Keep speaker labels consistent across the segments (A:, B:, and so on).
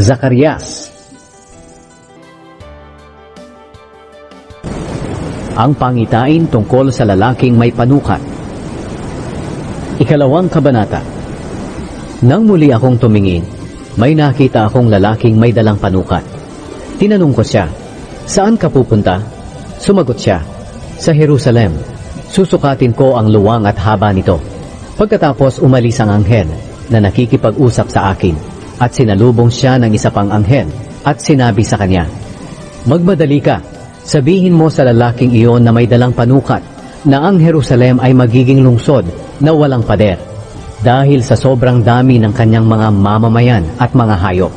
A: Zacarias Ang pangitain tungkol sa lalaking may panukat Ikalawang kabanata Nang muli akong tumingin, may nakita akong lalaking may dalang panukat. Tinanong ko siya, Saan ka pupunta? Sumagot siya, Sa Jerusalem. Susukatin ko ang luwang at haba nito. Pagkatapos umalis ang anghel na nakikipag-usap sa akin at sinalubong siya ng isa pang anghel at sinabi sa kanya, Magmadali ka, sabihin mo sa lalaking iyon na may dalang panukat na ang Jerusalem ay magiging lungsod na walang pader dahil sa sobrang dami ng kanyang mga mamamayan at mga hayop.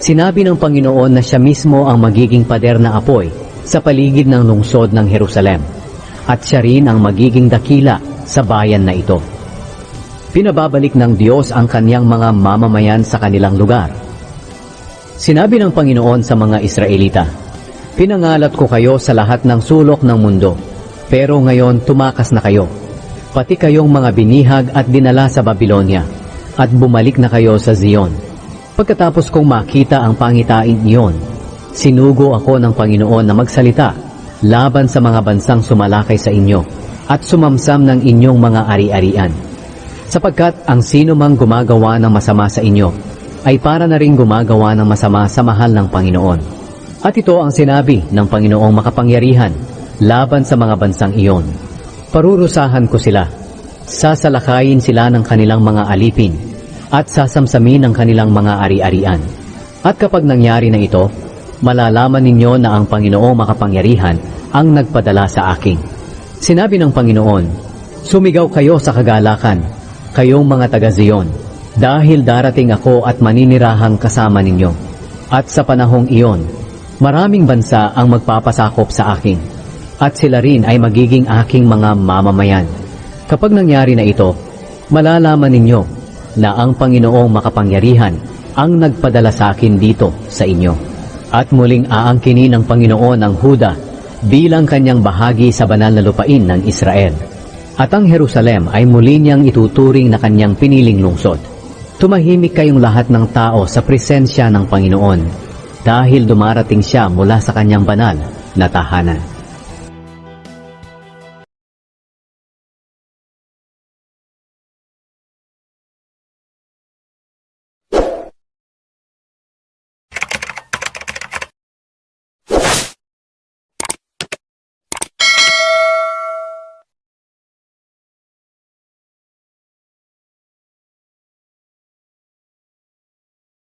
A: Sinabi ng Panginoon na siya mismo ang magiging pader na apoy sa paligid ng lungsod ng Jerusalem at siya rin ang magiging dakila sa bayan na ito. Pinababalik ng Diyos ang kanyang mga mamamayan sa kanilang lugar. Sinabi ng Panginoon sa mga Israelita, Pinangalat ko kayo sa lahat ng sulok ng mundo, pero ngayon tumakas na kayo, pati kayong mga binihag at dinala sa Babylonia, at bumalik na kayo sa Zion. Pagkatapos kong makita ang pangitain iyon, sinugo ako ng Panginoon na magsalita laban sa mga bansang sumalakay sa inyo at sumamsam ng inyong mga ari-arian. Sapagkat ang sino mang gumagawa ng masama sa inyo ay para na rin gumagawa ng masama sa mahal ng Panginoon. At ito ang sinabi ng Panginoong makapangyarihan laban sa mga bansang iyon. Parurusahan ko sila. Sasalakayin sila ng kanilang mga alipin at sasamsamin ng kanilang mga ari-arian. At kapag nangyari na ito, malalaman ninyo na ang Panginoong makapangyarihan ang nagpadala sa akin. Sinabi ng Panginoon, Sumigaw kayo sa kagalakan, kayong mga taga-Zion, dahil darating ako at maninirahang kasama ninyo. At sa panahong iyon, maraming bansa ang magpapasakop sa akin, at sila rin ay magiging aking mga mamamayan. Kapag nangyari na ito, malalaman ninyo na ang Panginoong makapangyarihan ang nagpadala sa akin dito sa inyo. At muling aangkinin ng Panginoon ang Huda bilang kanyang bahagi sa banal na lupain ng Israel. At ang Jerusalem ay muli niyang ituturing na kanyang piniling lungsod. Tumahimik kayong lahat ng tao sa presensya ng Panginoon dahil dumarating siya mula sa kanyang banal na tahanan.